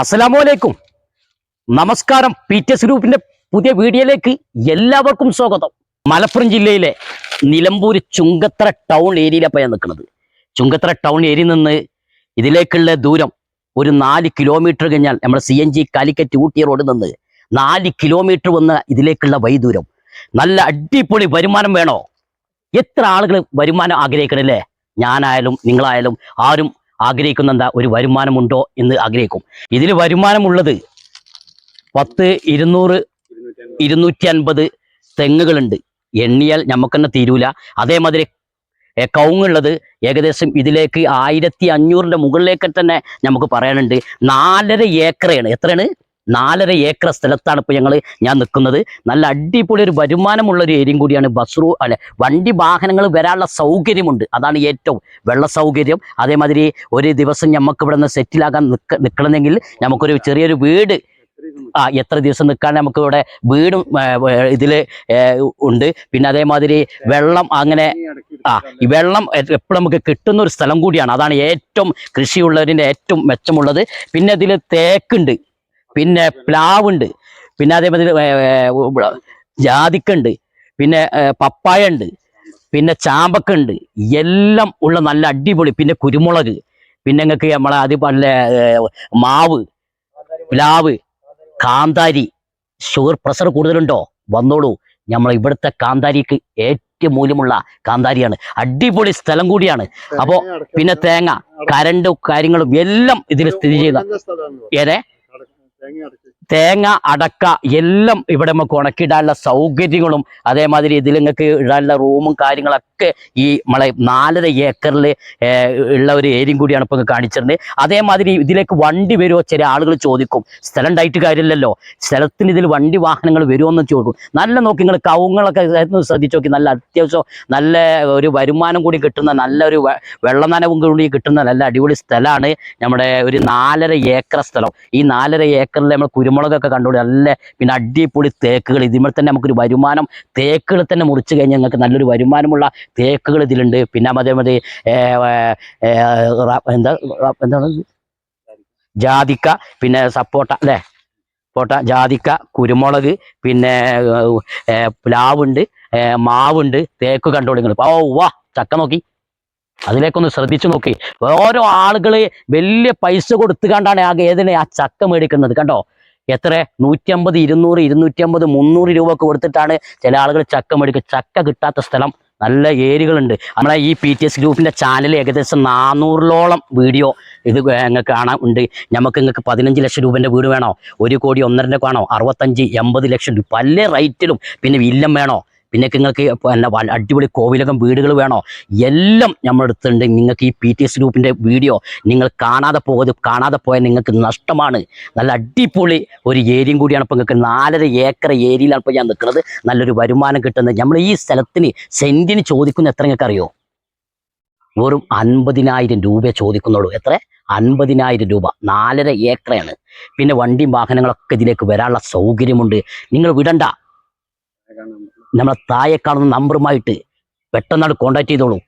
അസ്സലാമലൈക്കും നമസ്കാരം. P T S ഗ്രൂപ്പിന്റെ പുതിയ വീഡിയോയിലേക്ക് എല്ലാവർക്കും സ്വാഗതം. മലപ്പുറം ജില്ലയിലെ നിലമ്പൂർ ചുങ്കത്തറ ടൗൺ ഏരിയയിലാണ് ഞാൻ നിൽക്കുന്നത്. ചുങ്കത്തറ ടൗൺ ഏരിയയിൽ നിന്ന് ഇതിലേക്കുള്ള ദൂരം ഒരു നാല് കിലോമീറ്റർ കഴിഞ്ഞാൽ നമ്മുടെ C N G Calicut Ooty റോഡിൽ നിന്ന് നാല് കിലോമീറ്റർ വന്ന ഇതിലേക്കുള്ള വൈദൂരം നല്ല അടിപൊളി വരുമാനം വേണോ? എത്ര ആളുകൾ വരുമാനം ആഗ്രഹിക്കണല്ലേ? ഞാനായാലും നിങ്ങളായാലും ആരും ആഗ്രഹിക്കുന്ന എന്താ ഒരു വരുമാനമുണ്ടോ എന്ന് ആഗ്രഹിക്കും. ഇതിൽ വരുമാനമുള്ളത് പത്ത് ഇരുന്നൂറ് ഇരുന്നൂറ്റി അൻപത് തെങ്ങുകളുണ്ട്. എണ്ണിയാൽ നമുക്ക് തന്നെ തീരൂല. അതേമാതിരി കൗങ്ങുള്ളത് ഏകദേശം ഇതിലേക്ക് ആയിരത്തി അഞ്ഞൂറിന്റെ മുകളിലേക്ക് തന്നെ നമുക്ക് പറയാനുണ്ട്. നാലര ഏക്കറയാണ് എത്രയാണ് നാലര ഏക്കർ സ്ഥലത്താണ് ഇപ്പോൾ ഞങ്ങൾ ഞാൻ നിൽക്കുന്നത് നല്ല അടിപൊളി ഒരു വരുമാനമുള്ള ഒരു ഏരിയയും കൂടിയാണ് ബസ് റൂ അല്ലെ വണ്ടി വാഹനങ്ങൾ വരാനുള്ള സൗകര്യമുണ്ട്. അതാണ് ഏറ്റവും വെള്ള സൗകര്യം. അതേമാതിരി ഒരു ദിവസം നമുക്ക് ഇവിടെ നിന്ന് സെറ്റിലാകാൻ നിൽക്ക നിൽക്കണമെങ്കിൽ നമുക്കൊരു ചെറിയൊരു വീട് ആ എത്ര ദിവസം നിൽക്കാൻ നമുക്ക് ഇവിടെ വീടും ഇതിൽ ഉണ്ട്. പിന്നെ അതേമാതിരി വെള്ളം അങ്ങനെ ആ ഈ വെള്ളം എപ്പോഴും നമുക്ക് കിട്ടുന്ന ഒരു സ്ഥലം കൂടിയാണ്. അതാണ് ഏറ്റവും കൃഷിയുള്ളവരിന്റെ ഏറ്റവും മെച്ചമുള്ളത്. പിന്നെ ഇതിൽ തേക്കുണ്ട്. പിന്നെ പ്ലാവുണ്ട്. പിന്നെ അതേപോലെ ജാതിക്കുണ്ട്. പിന്നെ പപ്പായ ഉണ്ട് പിന്നെ ചാമ്പക്ക ഉണ്ട് എല്ലാം ഉള്ള നല്ല അടിപൊളി. പിന്നെ കുരുമുളക്. പിന്നെ നിങ്ങൾക്ക് നമ്മളെ അത് നല്ല മാവ് പ്ലാവ് കാന്താരി. ഷുഗർ പ്രഷർ കൂടുതലുണ്ടോ? വന്നോളൂ. നമ്മൾ ഇവിടുത്തെ കാന്താരിക്ക് ഏറ്റവും മൂല്യമുള്ള കാന്താരിയാണ്. അടിപൊളി സ്ഥലം കൂടിയാണ്. അപ്പോൾ പിന്നെ തേങ്ങ കരണ്ടും കാര്യങ്ങളും എല്ലാം ഇതിൽ സ്ഥിതി ചെയ്യുന്ന ഏതെ? തേങ്ങ അടക്ക എല്ലാം ഇവിടെ നമുക്ക് ഉണക്കിയിടാനുള്ള സൗകര്യങ്ങളും അതേമാതിരി ഇതിൽ നിങ്ങൾക്ക് ഇടാനുള്ള റൂമും കാര്യങ്ങളൊക്കെ ഈ നമ്മളെ നാലര ഏക്കറിൽ ഉള്ള ഒരു ഏരിയയും കൂടിയാണ് ഇപ്പോൾ കാണിച്ചിരുന്നത്. അതേമാതിരി ഇതിലേക്ക് വണ്ടി വരുമോ? ചില ആളുകൾ ചോദിക്കും. സ്ഥലം ഉണ്ടായിട്ട് കാര്യമില്ലല്ലോ. സ്ഥലത്തിന് ഇതിൽ വണ്ടി വാഹനങ്ങൾ വരുമോ എന്ന് ചോദിക്കും. നല്ല നോക്കി നിങ്ങൾ കവുങ്ങളൊക്കെ ശ്രദ്ധിച്ചു നോക്കി. നല്ല അത്യാവശ്യം നല്ല ഒരു വരുമാനം കൂടി കിട്ടുന്ന നല്ലൊരു ഒരു നനവും കൂടി കിട്ടുന്ന നല്ല അടിപൊളി സ്ഥലമാണ് നമ്മുടെ ഒരു നാലര ഏക്കർ സ്ഥലം. ഈ നാലര ഏക്കറിൽ നമ്മൾ കുരുമുളകൊക്കെ കണ്ടുകൂടി നല്ല പിന്നെ അടിപൊളി തേക്കുകൾ. ഇതിമേൽ തന്നെ നമുക്കൊരു വരുമാനം തേക്കുകൾ തന്നെ മുറിച്ച് കഴിഞ്ഞാൽ ഞങ്ങൾക്ക് നല്ലൊരു വരുമാനമുള്ള തേക്കുകൾ ഇതിലുണ്ട്. പിന്നെ അതേമാതിരി എന്താ എന്താണ്? ജാതിക്ക പിന്നെ സപ്പോട്ട അല്ലേ? പോട്ട ജാതിക്ക കുരുമുളക് പിന്നെ പ്ലാവുണ്ട് മാവുണ്ട് തേക്ക് കണ്ടോളി നിങ്ങൾ. ഓ വാ ചക്ക നോക്കി. അതിലേക്കൊന്ന് ശ്രദ്ധിച്ചു നോക്കി. ഓരോ ആളുകൾ വലിയ പൈസ കൊടുത്തുകൊണ്ടാണ് ആ ഏതിനെ ആ ചക്ക മേടിക്കുന്നത്. കണ്ടോ? എത്ര? നൂറ്റമ്പത് ഇരുന്നൂറ് ഇരുന്നൂറ്റമ്പത് മുന്നൂറ് രൂപ ഒക്കെ കൊടുത്തിട്ടാണ് ചില ആളുകൾ ചക്ക മേടിക്കുക ചക്ക കിട്ടാത്ത സ്ഥലം. നല്ല ഏരികളുണ്ട് നമ്മളെ ഈ പി ടി എസ് ഗ്രൂപ്പിന്റെ ചാനൽ ഏകദേശം നാനൂറിലോളം വീഡിയോ ഇത് നിങ്ങൾക്ക് കാണാൻ ഉണ്ട്. നമുക്ക് നിങ്ങൾക്ക് പതിനഞ്ച് ലക്ഷം രൂപന്റെ വീട് വേണോ? ഒരു കോടി ഒന്നരന്റെ വേണോ അറുപത്തഞ്ച് എൺപത് ലക്ഷം രൂപ പല റേറ്റിലും പിന്നെ വില്ലം വേണോ? പിന്നെ നിങ്ങൾക്ക് എന്താ അടിപൊളി കോവിലകം വീടുകൾ വേണോ? എല്ലാം നമ്മുടെ അടുത്തുണ്ട്. നിങ്ങൾക്ക് ഈ പി ടി എസ് ഗ്രൂപ്പിന്റെ വീഡിയോ നിങ്ങൾ കാണാതെ പോകരുത് കാണാതെ പോയാൽ നിങ്ങൾക്ക് നഷ്ടമാണ്. നല്ല അടിപൊളി ഒരു ഏരിയയും കൂടിയാണ് ഇപ്പോൾ നിങ്ങൾക്ക് നാലര ഏക്കർ ഏരിയയിലാണ് ഇപ്പോൾ ഞാൻ നിൽക്കുന്നത്. നല്ലൊരു വരുമാനം കിട്ടുന്നത്. നമ്മൾ ഈ സ്ഥലത്തിന് സെന്റിന് ചോദിക്കുന്ന എത്ര നിങ്ങൾക്ക് അറിയോ? വെറും അൻപതിനായിരം രൂപയെ ചോദിക്കുന്നുള്ളൂ. എത്ര? അൻപതിനായിരം രൂപ. നാലര ഏക്കറയാണ് പിന്നെ വണ്ടിയും വാഹനങ്ങളൊക്കെ ഇതിലേക്ക് വരാനുള്ള സൗകര്യമുണ്ട്. നിങ്ങൾ വിടണ്ട. നമ്മളെ താഴെ കാണുന്ന നമ്പറുമായിട്ട് പെട്ടെന്നാണ് കോണ്ടാക്ട് ചെയ്തോളൂ.